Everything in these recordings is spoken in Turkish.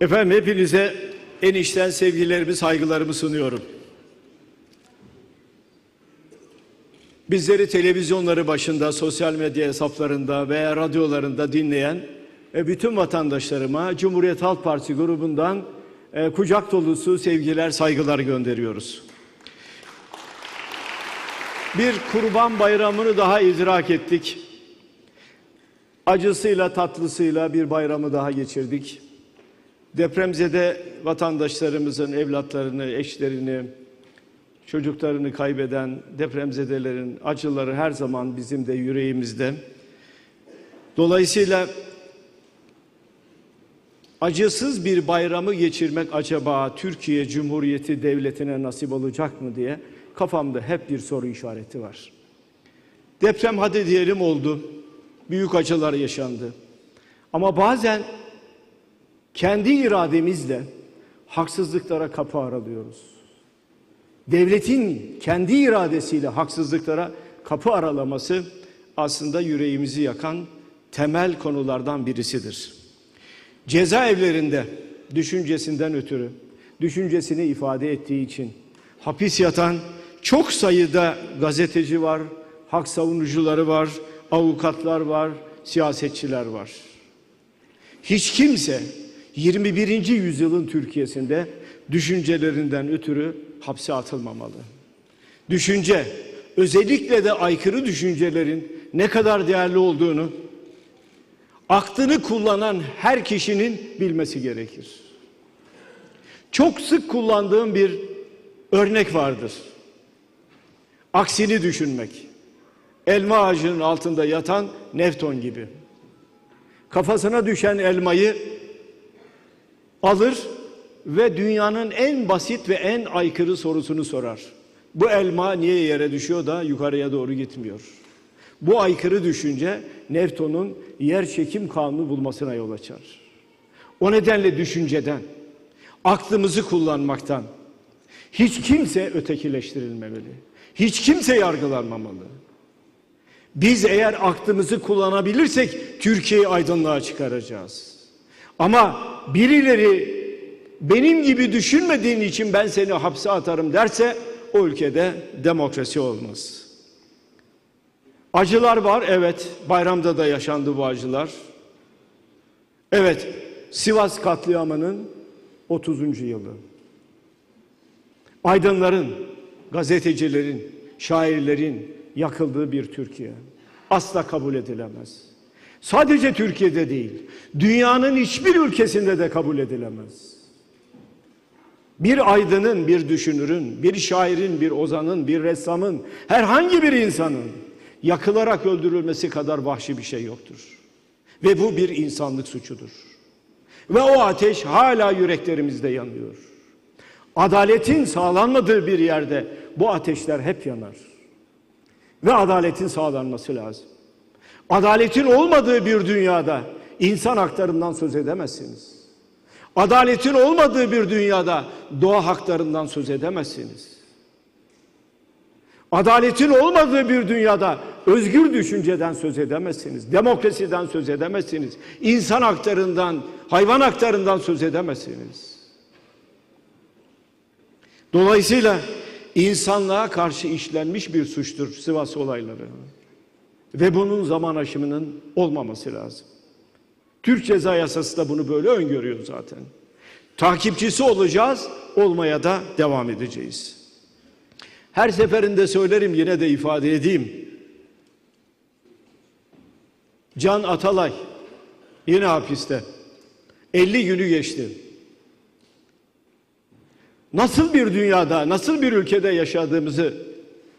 Efendim hepinize en içten sevgilerimi, saygılarımı sunuyorum. Bizleri televizyonları başında, sosyal medya hesaplarında veya radyolarında dinleyen ve bütün vatandaşlarıma Cumhuriyet Halk Partisi grubundan e, kucak dolusu sevgiler, saygılar gönderiyoruz. Bir kurban bayramını daha idrak ettik. Acısıyla tatlısıyla bir bayramı daha geçirdik. Depremzede vatandaşlarımızın evlatlarını, eşlerini, çocuklarını kaybeden depremzedelerin acıları her zaman bizim de yüreğimizde. Dolayısıyla acısız bir bayramı geçirmek acaba Türkiye Cumhuriyeti Devleti'ne nasip olacak mı diye kafamda hep bir soru işareti var. Deprem hadi diyelim oldu. Büyük acılar yaşandı. Ama bazen kendi irademizle haksızlıklara kapı aralıyoruz. Devletin kendi iradesiyle haksızlıklara kapı aralaması aslında yüreğimizi yakan temel konulardan birisidir. Cezaevlerinde düşüncesinden ötürü, düşüncesini ifade ettiği için hapis yatan çok sayıda gazeteci var, hak savunucuları var, avukatlar var, siyasetçiler var. Hiç kimse 21. yüzyılın Türkiye'sinde düşüncelerinden ötürü hapse atılmamalı. Düşünce, özellikle de aykırı düşüncelerin ne kadar değerli olduğunu aklını kullanan her kişinin bilmesi gerekir. Çok sık kullandığım bir örnek vardır. Aksini düşünmek. Elma ağacının altında yatan Nefton gibi. Kafasına düşen elmayı alır ve dünyanın en basit ve en aykırı sorusunu sorar. Bu elma niye yere düşüyor da yukarıya doğru gitmiyor? Bu aykırı düşünce Newton'un yer çekim kanunu bulmasına yol açar. O nedenle düşünceden, aklımızı kullanmaktan hiç kimse ötekileştirilmemeli. Hiç kimse yargılanmamalı. Biz eğer aklımızı kullanabilirsek Türkiye'yi aydınlığa çıkaracağız. Ama birileri benim gibi düşünmediğin için ben seni hapse atarım derse o ülkede demokrasi olmaz. Acılar var evet bayramda da yaşandı bu acılar. Evet Sivas katliamının 30. yılı. Aydınların, gazetecilerin, şairlerin yakıldığı bir Türkiye asla kabul edilemez. Sadece Türkiye'de değil, dünyanın hiçbir ülkesinde de kabul edilemez. Bir aydının, bir düşünürün, bir şairin, bir ozanın, bir ressamın, herhangi bir insanın yakılarak öldürülmesi kadar vahşi bir şey yoktur. Ve bu bir insanlık suçudur. Ve o ateş hala yüreklerimizde yanıyor. Adaletin sağlanmadığı bir yerde bu ateşler hep yanar. Ve adaletin sağlanması lazım. Adaletin olmadığı bir dünyada insan haklarından söz edemezsiniz. Adaletin olmadığı bir dünyada doğa haklarından söz edemezsiniz. Adaletin olmadığı bir dünyada özgür düşünceden söz edemezsiniz. Demokrasiden söz edemezsiniz. İnsan haklarından, hayvan haklarından söz edemezsiniz. Dolayısıyla insanlığa karşı işlenmiş bir suçtur Sivas olayları. Ve bunun zaman aşımının olmaması lazım. Türk Ceza Yasası da bunu böyle öngörüyor zaten. Takipçisi olacağız, olmaya da devam edeceğiz. Her seferinde söylerim yine de ifade edeyim. Can Atalay yine hapiste. 50 günü geçti. Nasıl bir dünyada, nasıl bir ülkede yaşadığımızı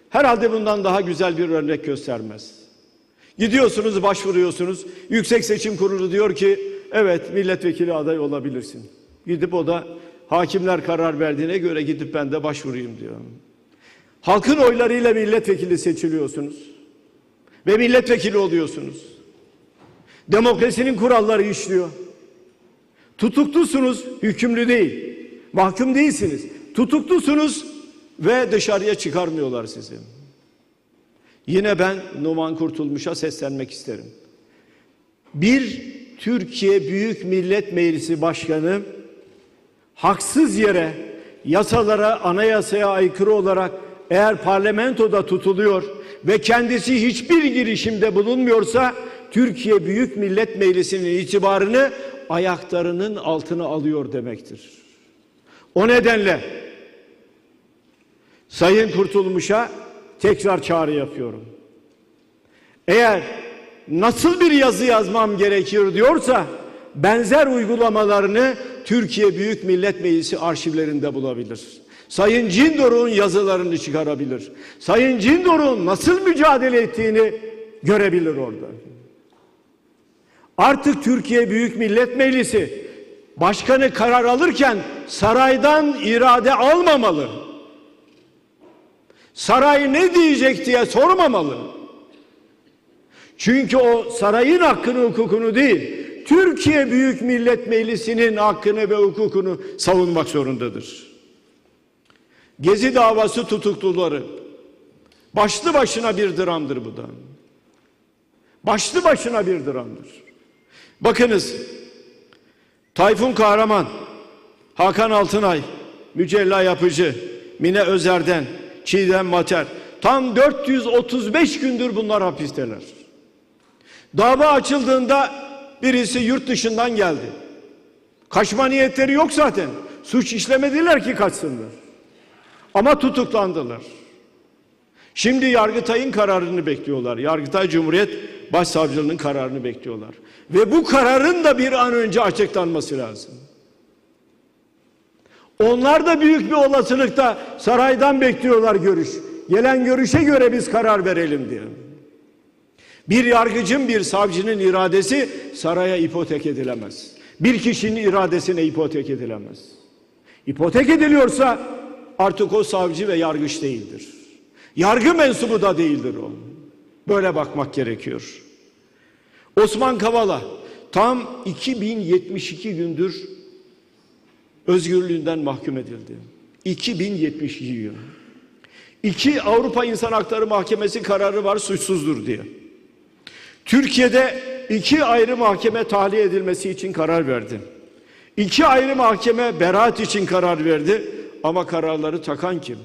herhalde bundan daha güzel bir örnek göstermez. Gidiyorsunuz, başvuruyorsunuz. Yüksek Seçim Kurulu diyor ki, evet milletvekili aday olabilirsin. Gidip o da hakimler karar verdiğine göre gidip ben de başvurayım diyor. Halkın oylarıyla milletvekili seçiliyorsunuz. Ve milletvekili oluyorsunuz. Demokrasinin kuralları işliyor. Tutuklusunuz, hükümlü değil. Mahkum değilsiniz. Tutuklusunuz ve dışarıya çıkarmıyorlar sizi. Yine ben Numan Kurtulmuş'a seslenmek isterim. Bir Türkiye Büyük Millet Meclisi Başkanı haksız yere yasalara, anayasaya aykırı olarak eğer parlamentoda tutuluyor ve kendisi hiçbir girişimde bulunmuyorsa Türkiye Büyük Millet Meclisi'nin itibarını ayaklarının altına alıyor demektir. O nedenle Sayın Kurtulmuş'a tekrar çağrı yapıyorum. Eğer nasıl bir yazı yazmam gerekir diyorsa benzer uygulamalarını Türkiye Büyük Millet Meclisi arşivlerinde bulabilir. Sayın Cindoruk'un yazılarını çıkarabilir. Sayın Cindoruk'un nasıl mücadele ettiğini görebilir orada. Artık Türkiye Büyük Millet Meclisi başkanı karar alırken saraydan irade almamalı. Saray ne diyecek diye sormamalı. Çünkü o sarayın hakkını hukukunu değil, Türkiye Büyük Millet Meclisi'nin hakkını ve hukukunu savunmak zorundadır. Gezi davası tutukluları başlı başına bir dramdır bu da. Başlı başına bir dramdır. Bakınız Tayfun Kahraman, Hakan Altınay, Mücella Yapıcı, Mine Özer'den, Çiğdem Mater tam 435 gündür bunlar hapisteler. Dava açıldığında birisi yurt dışından geldi. Kaçma niyetleri yok zaten. Suç işlemediler ki kaçsınlar. Ama tutuklandılar. Şimdi Yargıtay'ın kararını bekliyorlar. Yargıtay Cumhuriyet Başsavcılığının kararını bekliyorlar. Ve bu kararın da bir an önce açıklanması lazım. Onlar da büyük bir olasılıkta saraydan bekliyorlar görüş. Gelen görüşe göre biz karar verelim diye. Bir yargıcın, bir savcının iradesi saraya ipotek edilemez. Bir kişinin iradesine ipotek edilemez. İpotek ediliyorsa artık o savcı ve yargıç değildir. Yargı mensubu da değildir o. Böyle bakmak gerekiyor. Osman Kavala tam 2072 gündür özgürlüğünden mahkum edildi. 2072 gün. İki Avrupa İnsan Hakları Mahkemesi kararı var suçsuzdur diye. Türkiye'de iki ayrı mahkeme tahliye edilmesi için karar verdi. İki ayrı mahkeme beraat için karar verdi ama kararları takan kim?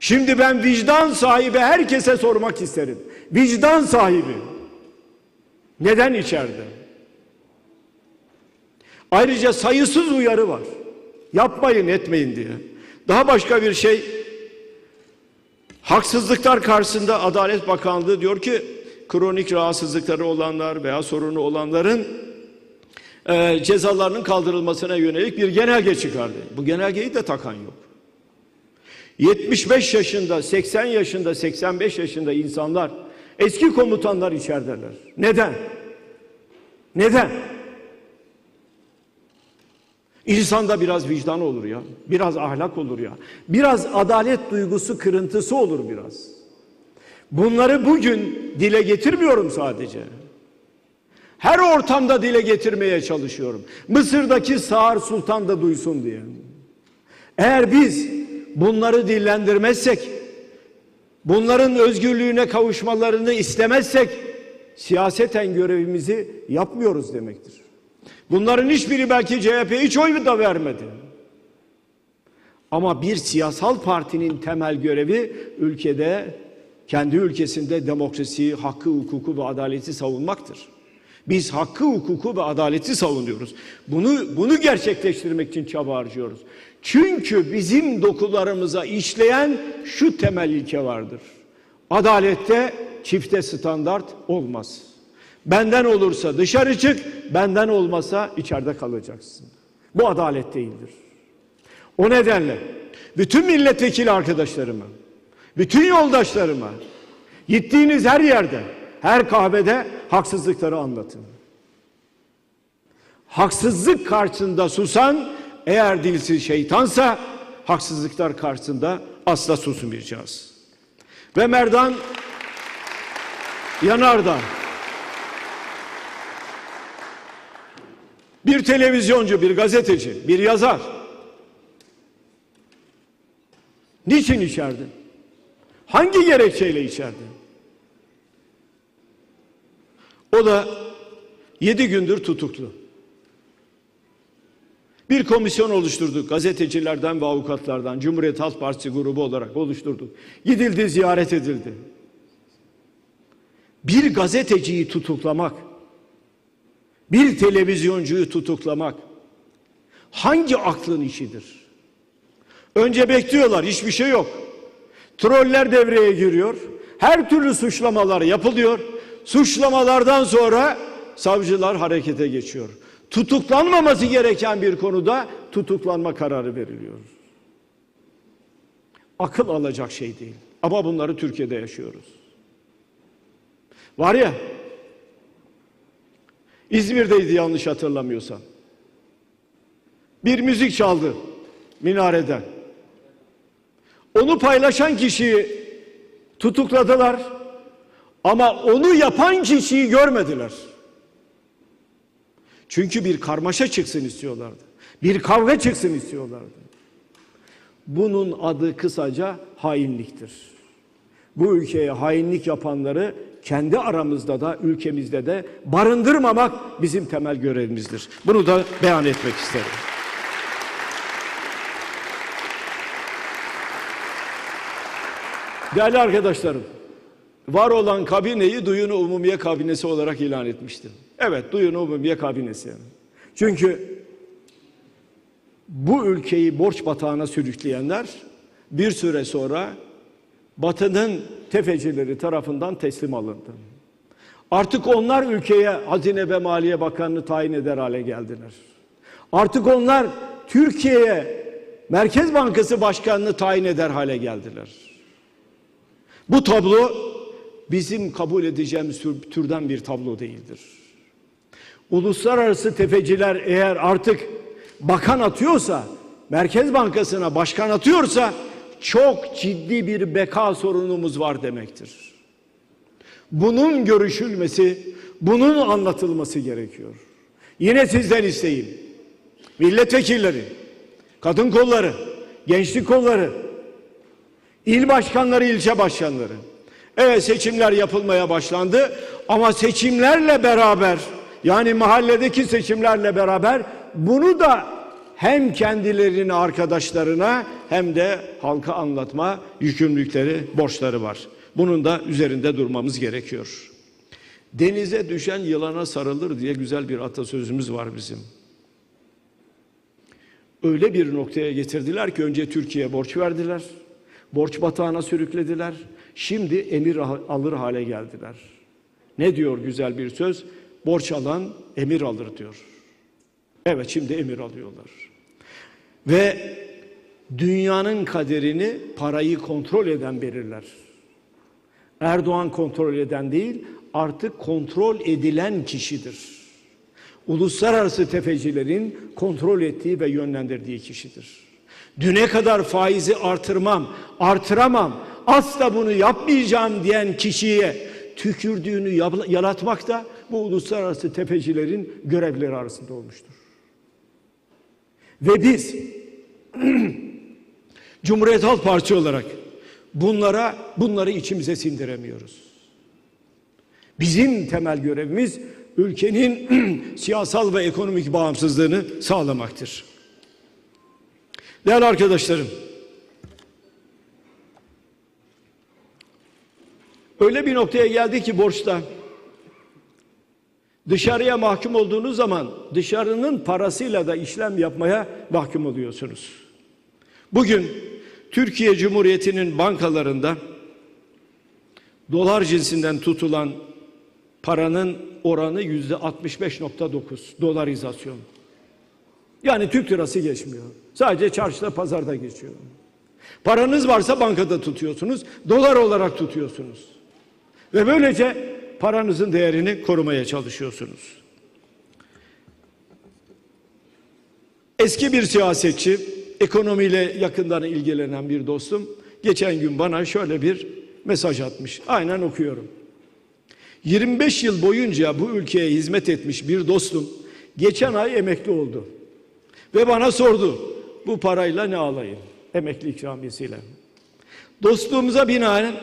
Şimdi ben vicdan sahibi herkese sormak isterim. Vicdan sahibi. Neden içeride? Ayrıca sayısız uyarı var. Yapmayın etmeyin diye. Daha başka bir şey haksızlıklar karşısında Adalet Bakanlığı diyor ki kronik rahatsızlıkları olanlar veya sorunu olanların e, cezalarının kaldırılmasına yönelik bir genelge çıkardı. Bu genelgeyi de takan yok. 75 yaşında, 80 yaşında, 85 yaşında insanlar, eski komutanlar içerideler. Neden? Neden? İnsanda biraz vicdan olur ya. Biraz ahlak olur ya. Biraz adalet duygusu kırıntısı olur biraz. Bunları bugün dile getirmiyorum sadece. Her ortamda dile getirmeye çalışıyorum. Mısır'daki Sağır Sultan da duysun diye. Eğer biz bunları dillendirmezsek, bunların özgürlüğüne kavuşmalarını istemezsek, siyaseten görevimizi yapmıyoruz demektir. Bunların hiçbiri belki CHP hiç oy da vermedi. Ama bir siyasal partinin temel görevi ülkede, kendi ülkesinde demokrasiyi, hakkı, hukuku ve adaleti savunmaktır. Biz hakkı, hukuku ve adaleti savunuyoruz. Bunu bunu gerçekleştirmek için çaba harcıyoruz. Çünkü bizim dokularımıza işleyen şu temel ilke vardır. Adalette çifte standart olmaz. Benden olursa dışarı çık, benden olmasa içeride kalacaksın. Bu adalet değildir. O nedenle bütün milletvekili arkadaşlarıma, bütün yoldaşlarıma gittiğiniz her yerde, her kahvede haksızlıkları anlatın. Haksızlık karşısında susan eğer dilsiz şeytansa haksızlıklar karşısında asla susmayacağız. Ve Merdan Yanardağ bir televizyoncu, bir gazeteci, bir yazar. Niçin içeride? Hangi gerekçeyle içeride? O da yedi gündür tutuklu. Bir komisyon oluşturduk. Gazetecilerden ve avukatlardan Cumhuriyet Halk Partisi grubu olarak oluşturduk. Gidildi, ziyaret edildi. Bir gazeteciyi tutuklamak, bir televizyoncuyu tutuklamak hangi aklın işidir? Önce bekliyorlar, hiçbir şey yok. Troller devreye giriyor. Her türlü suçlamalar yapılıyor. Suçlamalardan sonra savcılar harekete geçiyor. Tutuklanmaması gereken bir konuda tutuklanma kararı veriliyor. Akıl alacak şey değil. Ama bunları Türkiye'de yaşıyoruz. Var ya İzmir'deydi yanlış hatırlamıyorsam. Bir müzik çaldı minareden. Onu paylaşan kişiyi tutukladılar ama onu yapan kişiyi görmediler. Çünkü bir karmaşa çıksın istiyorlardı. Bir kavga çıksın istiyorlardı. Bunun adı kısaca hainliktir. Bu ülkeye hainlik yapanları kendi aramızda da ülkemizde de barındırmamak bizim temel görevimizdir. Bunu da beyan etmek isterim. Değerli arkadaşlarım, var olan kabineyi Duyunu Umumiye Kabinesi olarak ilan etmiştim. Evet, Duyunu Umumiye Kabinesi. Çünkü bu ülkeyi borç batağına sürükleyenler bir süre sonra Batı'nın tefecileri tarafından teslim alındı. Artık onlar ülkeye Hazine ve Maliye Bakanını tayin eder hale geldiler. Artık onlar Türkiye'ye Merkez Bankası Başkanını tayin eder hale geldiler. Bu tablo bizim kabul edeceğimiz tür- türden bir tablo değildir. Uluslararası tefeciler eğer artık bakan atıyorsa, Merkez Bankası'na başkan atıyorsa çok ciddi bir beka sorunumuz var demektir. Bunun görüşülmesi, bunun anlatılması gerekiyor. Yine sizden isteyeyim. Milletvekilleri, kadın kolları, gençlik kolları, İl başkanları, ilçe başkanları. Evet seçimler yapılmaya başlandı ama seçimlerle beraber yani mahalledeki seçimlerle beraber bunu da hem kendilerine arkadaşlarına hem de halka anlatma yükümlülükleri, borçları var. Bunun da üzerinde durmamız gerekiyor. Denize düşen yılana sarılır diye güzel bir atasözümüz var bizim. Öyle bir noktaya getirdiler ki önce Türkiye'ye borç verdiler. Borç batağına sürüklediler. Şimdi emir alır hale geldiler. Ne diyor güzel bir söz? Borç alan emir alır diyor. Evet şimdi emir alıyorlar. Ve dünyanın kaderini parayı kontrol eden belirler. Erdoğan kontrol eden değil, artık kontrol edilen kişidir. Uluslararası tefecilerin kontrol ettiği ve yönlendirdiği kişidir. Düne kadar faizi artırmam, artıramam, asla bunu yapmayacağım diyen kişiye tükürdüğünü yalatmak da bu uluslararası tefecilerin görevleri arasında olmuştur. Ve biz Cumhuriyet Halk Partisi olarak bunlara bunları içimize sindiremiyoruz. Bizim temel görevimiz ülkenin siyasal ve ekonomik bağımsızlığını sağlamaktır. Değerli arkadaşlarım, öyle bir noktaya geldi ki borçta dışarıya mahkum olduğunuz zaman dışarının parasıyla da işlem yapmaya mahkum oluyorsunuz. Bugün Türkiye Cumhuriyeti'nin bankalarında dolar cinsinden tutulan paranın oranı yüzde 65.9 dolarizasyon. Yani Türk lirası geçmiyor. Sadece çarşıda pazarda geçiyor. Paranız varsa bankada tutuyorsunuz. Dolar olarak tutuyorsunuz. Ve böylece paranızın değerini korumaya çalışıyorsunuz. Eski bir siyasetçi, ekonomiyle yakından ilgilenen bir dostum geçen gün bana şöyle bir mesaj atmış. Aynen okuyorum. 25 yıl boyunca bu ülkeye hizmet etmiş bir dostum geçen ay emekli oldu. Ve bana sordu bu parayla ne alayım? Emekli ikramiyesiyle. Dostluğumuza binaen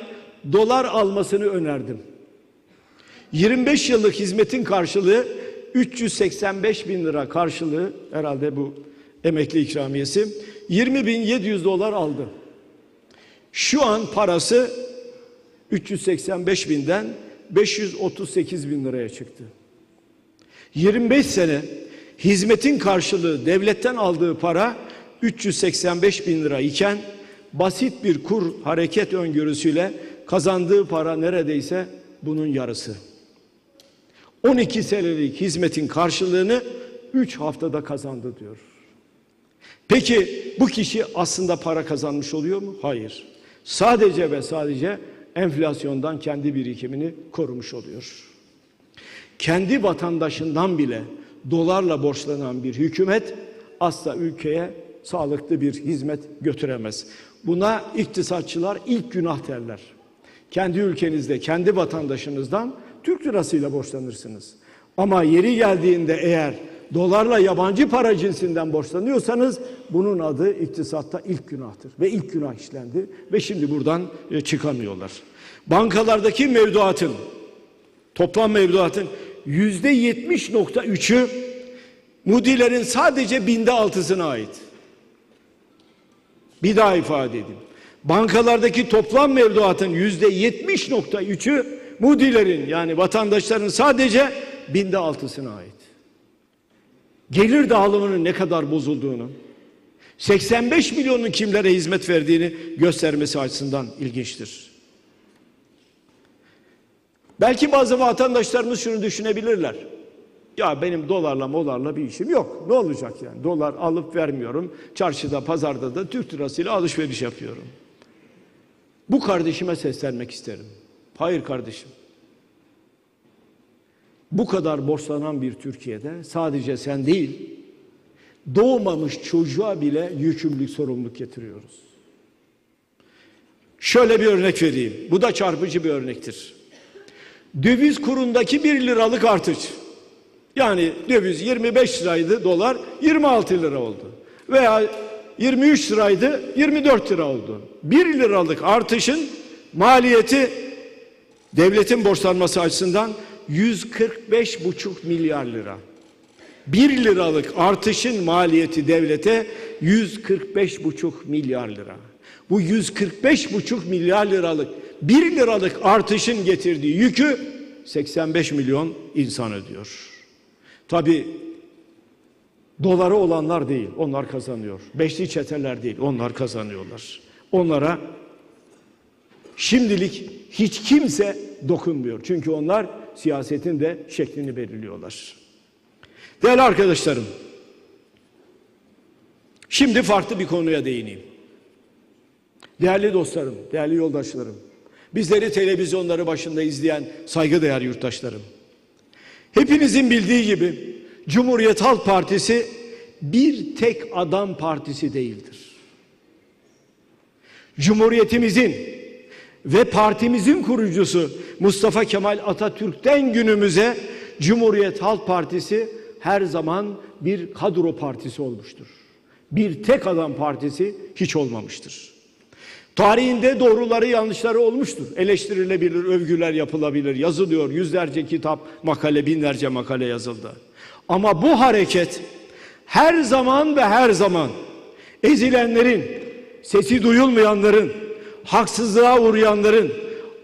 dolar almasını önerdim. 25 yıllık hizmetin karşılığı 385 bin lira karşılığı herhalde bu emekli ikramiyesi 20.700 dolar aldı. Şu an parası 385 binden 538 bin liraya çıktı. 25 sene hizmetin karşılığı devletten aldığı para 385 bin lira iken basit bir kur hareket öngörüsüyle kazandığı para neredeyse bunun yarısı. 12 senelik hizmetin karşılığını 3 haftada kazandı diyor. Peki bu kişi aslında para kazanmış oluyor mu? Hayır. Sadece ve sadece enflasyondan kendi birikimini korumuş oluyor. Kendi vatandaşından bile dolarla borçlanan bir hükümet asla ülkeye sağlıklı bir hizmet götüremez. Buna iktisatçılar ilk günah derler. Kendi ülkenizde, kendi vatandaşınızdan Türk lirasıyla borçlanırsınız. Ama yeri geldiğinde eğer dolarla yabancı para cinsinden borçlanıyorsanız bunun adı iktisatta ilk günahtır. Ve ilk günah işlendi ve şimdi buradan e, çıkamıyorlar. Bankalardaki mevduatın, toplam mevduatın yüzde yetmiş nokta üçü Moody'lerin sadece binde altısına ait. Bir daha ifade edeyim. Bankalardaki toplam mevduatın yüzde yetmiş nokta üçü Moody'lerin yani vatandaşların sadece binde altısına ait. Gelir dağılımının ne kadar bozulduğunu, 85 milyonun kimlere hizmet verdiğini göstermesi açısından ilginçtir. Belki bazı vatandaşlarımız şunu düşünebilirler. Ya benim dolarla molarla bir işim yok. Ne olacak yani? Dolar alıp vermiyorum. Çarşıda, pazarda da Türk lirasıyla alışveriş yapıyorum. Bu kardeşime seslenmek isterim. Hayır kardeşim. Bu kadar borçlanan bir Türkiye'de sadece sen değil, doğmamış çocuğa bile yükümlülük, sorumluluk getiriyoruz. Şöyle bir örnek vereyim. Bu da çarpıcı bir örnektir. Döviz kurundaki 1 liralık artış. Yani döviz 25 liraydı dolar 26 lira oldu. Veya 23 liraydı 24 lira oldu. 1 liralık artışın maliyeti devletin borçlanması açısından 145,5 milyar lira. 1 liralık artışın maliyeti devlete 145,5 milyar lira. Bu 145,5 milyar liralık 1 liralık artışın getirdiği yükü 85 milyon insan ödüyor. Tabi doları olanlar değil, onlar kazanıyor. Beşli çeteler değil, onlar kazanıyorlar. Onlara şimdilik hiç kimse dokunmuyor. Çünkü onlar siyasetin de şeklini belirliyorlar. Değerli arkadaşlarım, şimdi farklı bir konuya değineyim. Değerli dostlarım, değerli yoldaşlarım, bizleri televizyonları başında izleyen saygıdeğer yurttaşlarım. Hepinizin bildiği gibi Cumhuriyet Halk Partisi bir tek adam partisi değildir. Cumhuriyetimizin ve partimizin kurucusu Mustafa Kemal Atatürk'ten günümüze Cumhuriyet Halk Partisi her zaman bir kadro partisi olmuştur. Bir tek adam partisi hiç olmamıştır. Tarihinde doğruları yanlışları olmuştur. Eleştirilebilir, övgüler yapılabilir, yazılıyor. Yüzlerce kitap, makale, binlerce makale yazıldı. Ama bu hareket her zaman ve her zaman ezilenlerin, sesi duyulmayanların, haksızlığa uğrayanların,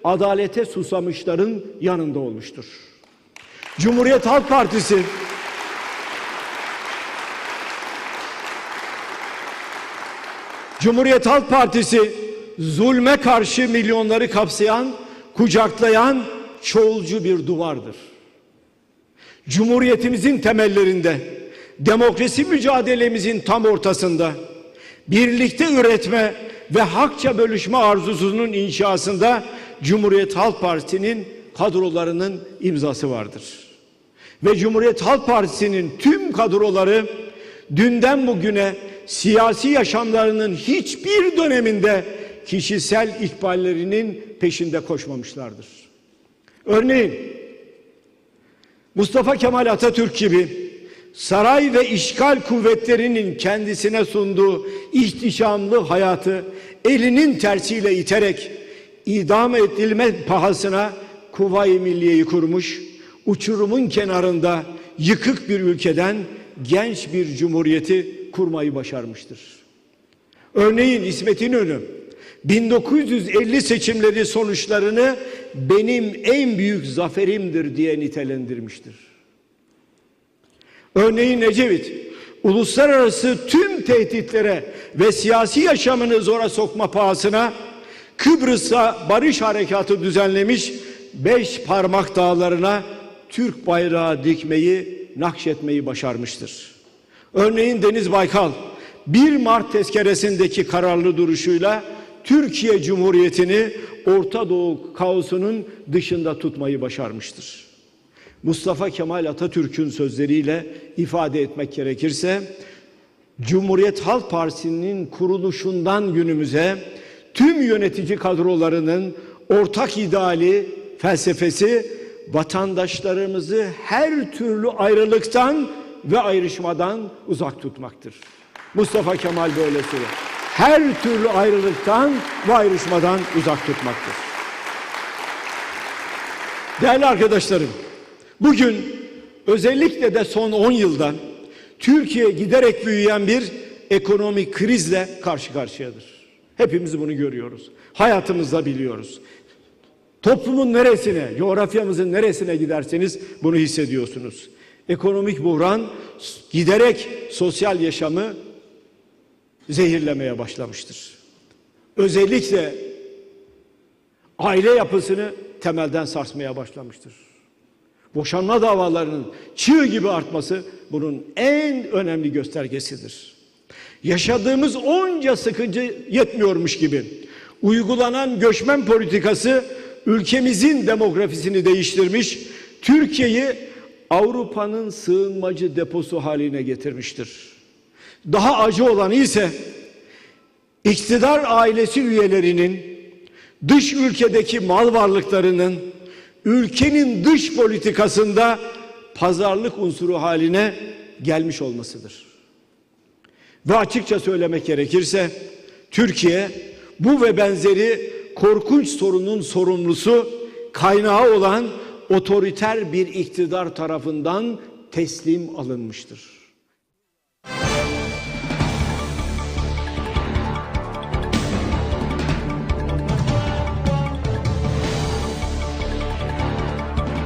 adalete susamışların yanında olmuştur. Cumhuriyet Halk Partisi Cumhuriyet Halk Partisi zulme karşı milyonları kapsayan, kucaklayan çoğulcu bir duvardır. Cumhuriyetimizin temellerinde, demokrasi mücadelemizin tam ortasında, birlikte üretme ve hakça bölüşme arzusunun inşasında Cumhuriyet Halk Partisi'nin kadrolarının imzası vardır. Ve Cumhuriyet Halk Partisi'nin tüm kadroları dünden bugüne siyasi yaşamlarının hiçbir döneminde kişisel ikballerinin peşinde koşmamışlardır. Örneğin Mustafa Kemal Atatürk gibi saray ve işgal kuvvetlerinin kendisine sunduğu ihtişamlı hayatı elinin tersiyle iterek idam edilme pahasına Kuvayi Milliye'yi kurmuş, uçurumun kenarında yıkık bir ülkeden genç bir cumhuriyeti kurmayı başarmıştır. Örneğin İsmet İnönü 1950 seçimleri sonuçlarını benim en büyük zaferimdir diye nitelendirmiştir. Örneğin Ecevit uluslararası tüm tehditlere ve siyasi yaşamını zora sokma pahasına Kıbrıs'a barış harekatı düzenlemiş beş parmak dağlarına Türk bayrağı dikmeyi, nakşetmeyi başarmıştır. Örneğin Deniz Baykal 1 Mart tezkeresindeki kararlı duruşuyla Türkiye Cumhuriyeti'ni Orta Doğu kaosunun dışında tutmayı başarmıştır. Mustafa Kemal Atatürk'ün sözleriyle ifade etmek gerekirse Cumhuriyet Halk Partisi'nin kuruluşundan günümüze tüm yönetici kadrolarının ortak ideali, felsefesi vatandaşlarımızı her türlü ayrılıktan ve ayrışmadan uzak tutmaktır. Mustafa Kemal böyle söylüyor. Her türlü ayrılıktan ve ayrışmadan uzak tutmaktır. Değerli arkadaşlarım, bugün özellikle de son 10 yılda Türkiye giderek büyüyen bir ekonomik krizle karşı karşıyadır. Hepimiz bunu görüyoruz. Hayatımızda biliyoruz. Toplumun neresine, coğrafyamızın neresine giderseniz bunu hissediyorsunuz. Ekonomik buhran giderek sosyal yaşamı zehirlemeye başlamıştır. Özellikle aile yapısını temelden sarsmaya başlamıştır. Boşanma davalarının çığ gibi artması bunun en önemli göstergesidir. Yaşadığımız onca sıkıntı yetmiyormuş gibi uygulanan göçmen politikası ülkemizin demografisini değiştirmiş, Türkiye'yi Avrupa'nın sığınmacı deposu haline getirmiştir. Daha acı olanı ise iktidar ailesi üyelerinin dış ülkedeki mal varlıklarının ülkenin dış politikasında pazarlık unsuru haline gelmiş olmasıdır. Ve açıkça söylemek gerekirse Türkiye bu ve benzeri korkunç sorunun sorumlusu kaynağı olan otoriter bir iktidar tarafından teslim alınmıştır.